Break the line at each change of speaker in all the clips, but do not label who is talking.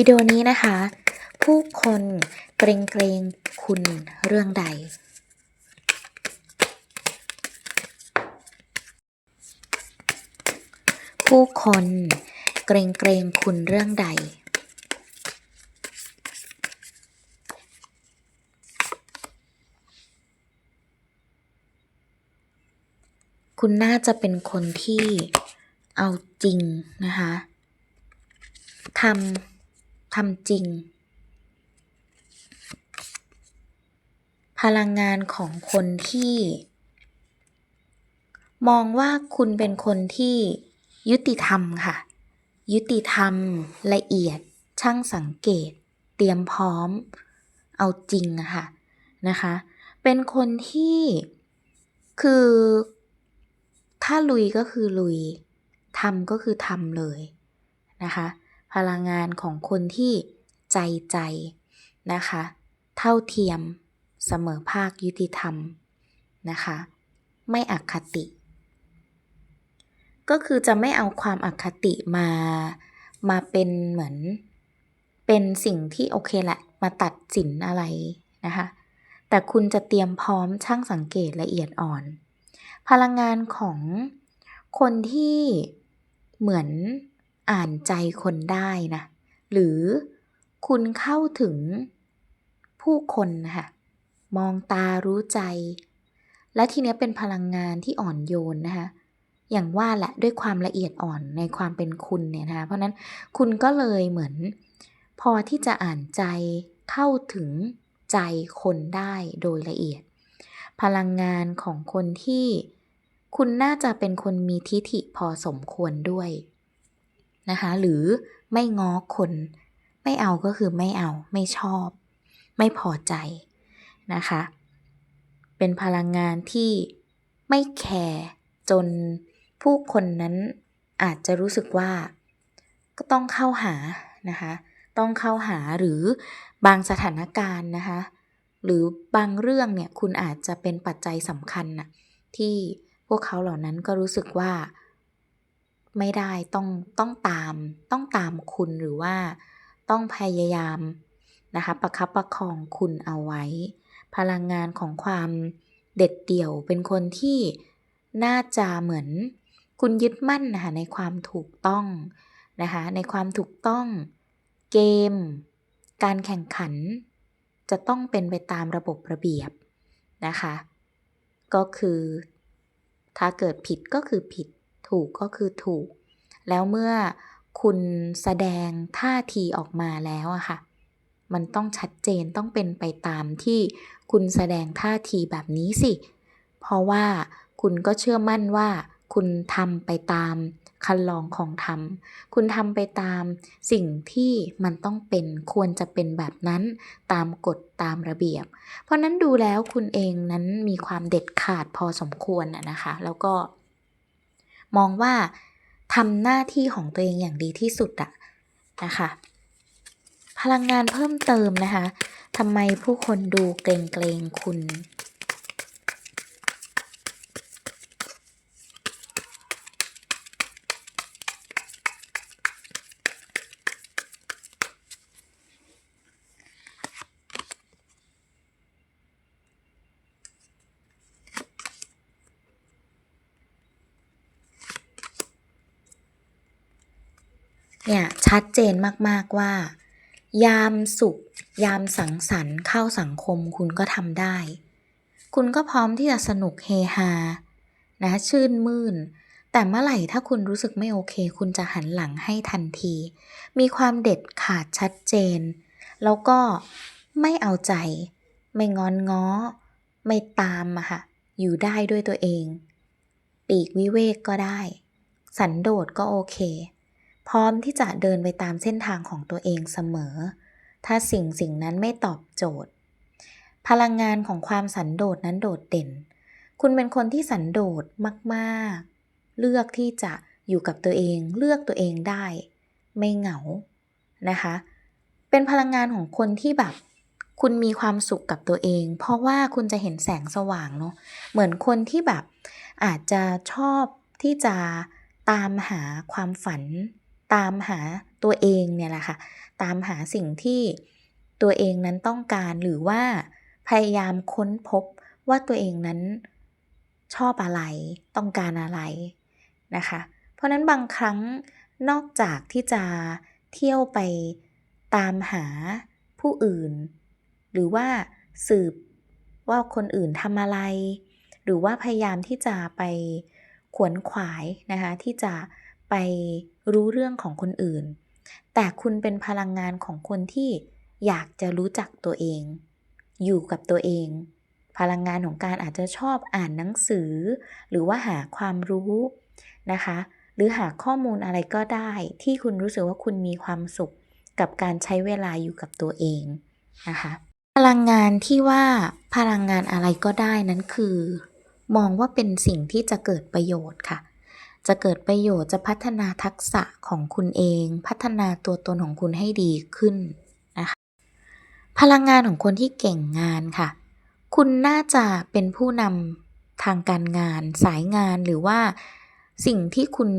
วิดีโอนี้นะคะ ผู้คนเกรงเกรงคุณเรื่องใด ผู้คนเกรงเกรงคุณเรื่องใดคุณน่าจะเป็นคนที่เอาจริงนะคะทำ ทำจริง พลังงานของคนที่ มองว่าคุณเป็นคนที่ยุติธรรมค่ะ ยุติธรรม ละเอียด ช่างสังเกต เตรียมพร้อม เอาจริงค่ะนะคะ เป็นคนที่คือ ถ้าลุยก็คือลุยทำก็คือทำเลยนะคะ พลังงานของคนที่ใจใจนะคะ เท่าเทียมเสมอภาคยุติธรรมนะคะ ไม่อคติ ก็คือจะไม่เอาความอคติมามาเป็นเหมือน เป็นสิ่งที่โอเคแหละ มาตัดสินอะไรนะคะ แต่คุณจะเตรียมพร้อมช่างสังเกตละเอียดอ่อน พลังงานของคนที่เหมือน อ่านใจคนได้นะ หรือคุณเข้าถึงผู้คนนะคะมองตารู้ใจ และทีนี้เป็นพลังงานที่อ่อนโยนนะคะอย่างว่าแหละด้วยความละเอียดอ่อนในความเป็นคุณเนี่ยนะคะเพราะนั้นคุณก็เลยเหมือน พอที่จะอ่านใจเข้าถึงใจคนได้โดยละเอียด พลังงานของคนที่คุณน่าจะเป็นคนมีทิฐิพอสมควรด้วย นะคะ หรือไม่ง้อคน ไม่เอาก็คือไม่เอา ไม่ชอบ ไม่พอใจนะคะ เป็นพลังงานที่ไม่แคร์จนผู้คนนั้นอาจจะรู้สึกว่า ก็ต้องเข้าหานะคะ ต้องเข้าหาหรือบางสถานการณ์นะคะ หรือบางเรื่องเนี่ยคุณอาจจะเป็นปัจจัยสำคัญน่ะที่พวกเขาเหล่านั้นก็รู้สึกว่า ไม่ได้ต้องต้องตามต้องตามคุณหรือว่าต้องพยายามนะคะประคับประคองคุณเอาไว้ พลังงานของความเด็ดเดี่ยวเป็นคนที่น่าจะเหมือนคุณยึดมั่นนะคะในความถูกต้องนะคะในความถูกต้องเกม การแข่งขัน จะต้องเป็นไปตามระบบระเบียบนะคะ ก็คือถ้าเกิดผิดก็คือผิด ถูกก็คือถูก แล้วเมื่อคุณแสดงท่าทีออกมาแล้วอะค่ะ มันต้องชัดเจนต้องเป็นไปตามที่คุณแสดงท่าทีแบบนี้สิ เพราะว่าคุณก็เชื่อมั่นว่า คุณทำไปตามคันลองของธรรม คุณทำไปตามสิ่งที่มันต้องเป็นควรจะเป็นแบบนั้นตามกฎตามระเบียบ เพราะนั้นดูแล้วคุณเองนั้นมีความเด็ดขาดพอสมควรนะนะคะ แล้วก็ มองว่าทำหน้าที่ของตัวเองอย่างดีที่สุดอะนะคะ พลังงานเพิ่มเติมนะคะทำไมผู้คนดูเกรงเกรงคุณ เนี่ยชัดเจนมากๆว่า ยามสุข ยามสังสรรค์เข้าสังคมคุณก็ทำได้ คุณก็พร้อมที่จะสนุกเฮฮานะชื่นมื่น แต่เมื่อไหร่ถ้าคุณรู้สึกไม่โอเค คุณจะหันหลังให้ทันที มีความเด็ดขาดชัดเจน แล้วก็ไม่เอาใจ ไม่งอนง้อ ไม่ตามอะค่ะอยู่ได้ด้วยตัวเอง ปีกวิเวกก็ได้ สันโดษก็โอเค พร้อมที่จะเดินไปตามเส้นทางของตัวเองเสมอ ถ้าสิ่งสิ่งนั้นไม่ตอบโจทย์ พลังงานของความสันโดษนั้นโดดเด่น คุณเป็นคนที่สันโดษมากๆ เลือกที่จะอยู่กับตัวเอง เลือกตัวเองได้ ไม่เหงา นะคะ เป็นพลังงานของคนที่แบบคุณมีความสุขกับตัวเอง เพราะว่าคุณจะเห็นแสงสว่างเนาะ เหมือนคนที่แบบอาจจะชอบที่จะตามหาความฝัน ตามหาตัวเองเนี่ยแหละค่ะ ตามหาสิ่งที่ตัวเองนั้นต้องการหรือว่าพยายามค้นพบว่าตัวเองนั้นชอบอะไร ต้องการอะไรนะคะ เพราะนั้นบางครั้งนอกจากที่จะเที่ยวไปตามหาผู้อื่น หรือว่าสืบว่าคนอื่นทำอะไร หรือว่าพยายามที่จะไปขวนขวายนะคะที่จะ ไปรู้เรื่องของคนอื่น แต่คุณเป็นพลังงานของคนที่อยากจะรู้จักตัวเอง อยู่กับตัวเอง พลังงานของการอาจจะชอบอ่านหนังสือ หรือว่าหาความรู้นะคะ หรือหาข้อมูลอะไรก็ได้ที่คุณรู้สึกว่าคุณมีความสุขกับการใช้เวลาอยู่กับตัวเองนะคะพลังงานที่ว่าพลังงานอะไรก็ได้นั้นคือ มองว่าเป็นสิ่งที่จะเกิดประโยชน์ค่ะ จะเกิดประโยชน์จะพัฒนาทักษะของคุณเอง พัฒนาตัวตนของคุณให้ดีขึ้นนะคะพลังงานของคนที่เก่งงานค่ะ คุณน่าจะเป็นผู้นำทางการงาน สายงานหรือว่าสิ่งที่คุณ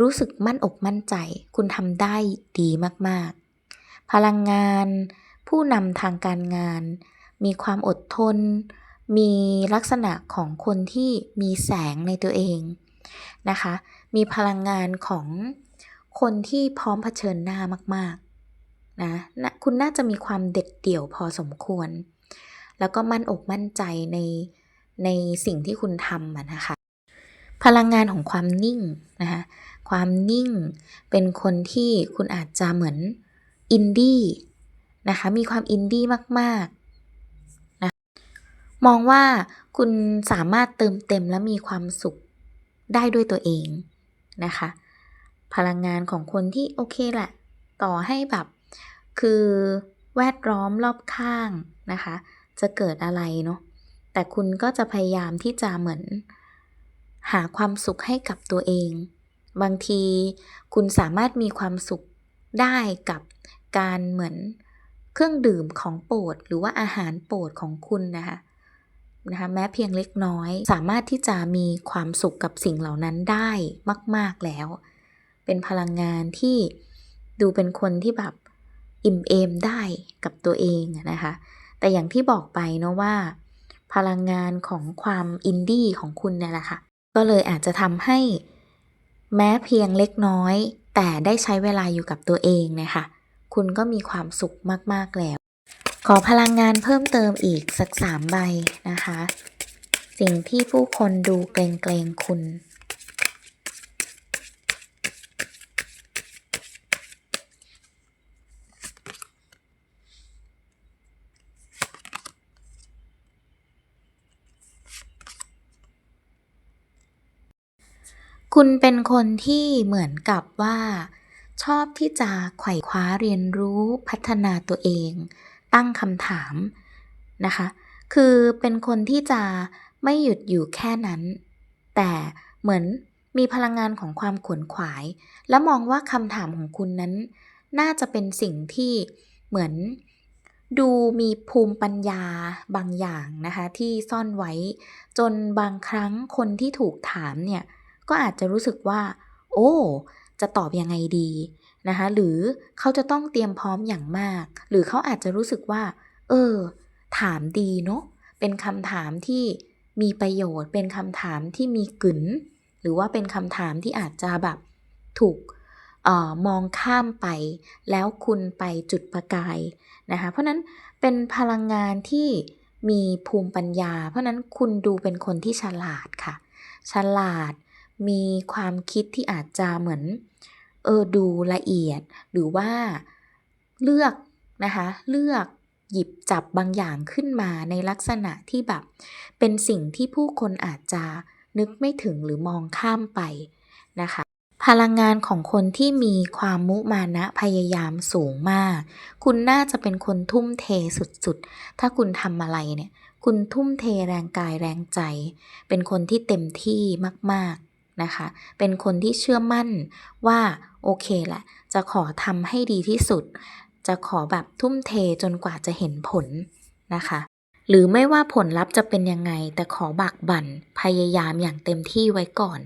รู้สึกมั่นอกมั่นใจ คุณทำได้ดีมากๆ พลังงาน ผู้นำทางการงาน มีความอดทน มีลักษณะของคนที่มีแสงในตัวเอง นะคะ มีพลังงานของคนที่พร้อมเผชิญหน้ามากๆนะนะคุณน่าจะมีความเด็ดเดี่ยวพอสมควร แล้วก็มั่นอกมั่นใจในในสิ่งที่คุณทำนะคะ พลังงานของความนิ่งนะคะความนิ่งเป็นคนที่คุณอาจจะเหมือนอินดี้นะคะมีความอินดี้มากๆนะมองว่าคุณสามารถเติมเต็มและมีความสุข ได้ด้วยตัวเองนะคะ พลังงานของคนที่โอเคแหละ ต่อให้แบบคือแวดล้อมรอบข้างนะคะ จะเกิดอะไรเนาะแต่คุณก็จะพยายามที่จะเหมือน หาความสุขให้กับตัวเอง บางทีคุณสามารถมีความสุขได้กับการเหมือนเครื่องดื่มของโปรดหรือว่าอาหารโปรดของคุณนะคะ นะคะแม้เพียงเล็กน้อย สามารถที่จะมีความสุขกับสิ่งเหล่านั้นได้มาก ๆแล้ว เป็นพลังงานที่ดูเป็นคนที่แบบอิ่มเอมได้กับตัวเองนะคะ แต่อย่างที่บอกไปเนาะว่า พลังงานของความอินดี้ของคุณเนี่ยแหละค่ะ ก็เลยอาจจะทำให้แม้เพียงเล็กน้อย แต่ได้ใช้เวลาอยู่กับตัวเองนะคะ คุณก็มีความสุขมาก ๆ แล้ว ขอพลังงานเพิ่มเติมอีกสักสามใบนะคะ สิ่งที่ผู้คนดูเกรงเกรงคุณ คุณเป็นคนที่เหมือนกับว่า ชอบที่จะไขว่คว้าเรียนรู้พัฒนาตัวเอง ตั้งคำถามนะคะ คือเป็นคนที่จะไม่หยุดอยู่แค่นั้น แต่เหมือนมีพลังงานของความขวนขวาย และมองว่าคำถามของคุณนั้น น่าจะเป็นสิ่งที่เหมือนดูมีภูมิปัญญาบางอย่างนะคะ ที่ซ่อนไว้ จนบางครั้งคนที่ถูกถามเนี่ย ก็อาจจะรู้สึกว่า โอ้ จะตอบยังไงดีนะคะหรือเขาจะต้องเตรียมพร้อมอย่างมาก หรือเขาอาจจะรู้สึกว่า เออ ถามดีเนาะเป็นคำถามที่มีประโยชน์ เป็นคำถามที่มีกึ๋นหรือว่าเป็นคำถามที่อาจจะแบบถูกออมองข้ามไป แล้วคุณไปจุดประกายนะคะเพราะนั้นเป็นพลังงานที่มีภูมิปัญญา เพราะนั้นคุณดูเป็นคนที่ฉลาดค่ะ ฉลาด มีความคิดที่อาจจะเหมือนเออดูละเอียด หรือว่าเลือกนะคะเลือกหยิบจับบางอย่างขึ้นมาในลักษณะที่แบบ เป็นสิ่งที่ผู้คนอาจจะนึกไม่ถึงหรือมองข้ามไปนะคะพลังงานของคนที่มีความมุมานะพยายามสูงมาก คุณน่าจะเป็นคนทุ่มเทสุดๆ ถ้าคุณทำอะไรเนี่ย คุณทุ่มเทแรงกายแรงใจ เป็นคนที่เต็มที่มากๆ นะคะ เป็นคนที่เชื่อมั่นว่าโอเคแหละ จะขอทำให้ดีที่สุด จะขอแบบทุ่มเทจนกว่าจะเห็นผลนะคะ หรือไม่ว่าผลลัพธ์จะเป็นยังไง แต่ขอบักบั่นพยายามอย่างเต็มที่ไว้ก่อน